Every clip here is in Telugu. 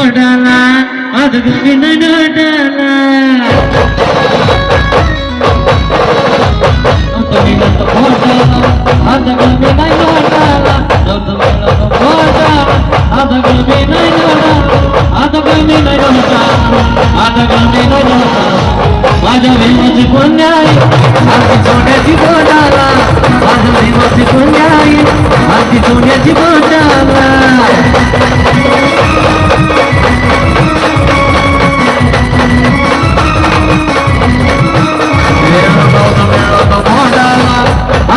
ಓಡಲ ಅದು ದುವಿನ ನೋಡಲ माझ्या वेळेची कोण नाही सोन्याची कोण आला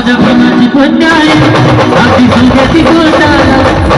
రాజపు నచ్చి పొందాయి అతి సంగతి కోటారా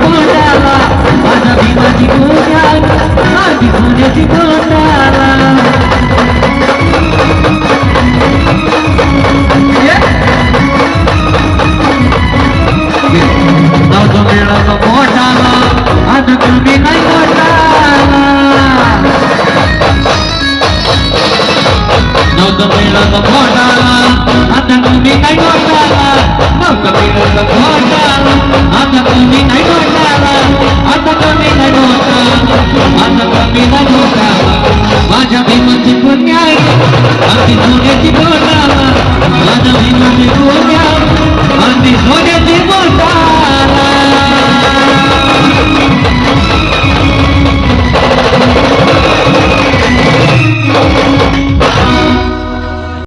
పోతావా మనవి మది పోయాను అది కొనసి పోతావా నాకు మేళకు పోతావా అందుకు వినై పోతావా నాకు మేళకు పోతావా అందుకు వినై పోతావా నాకు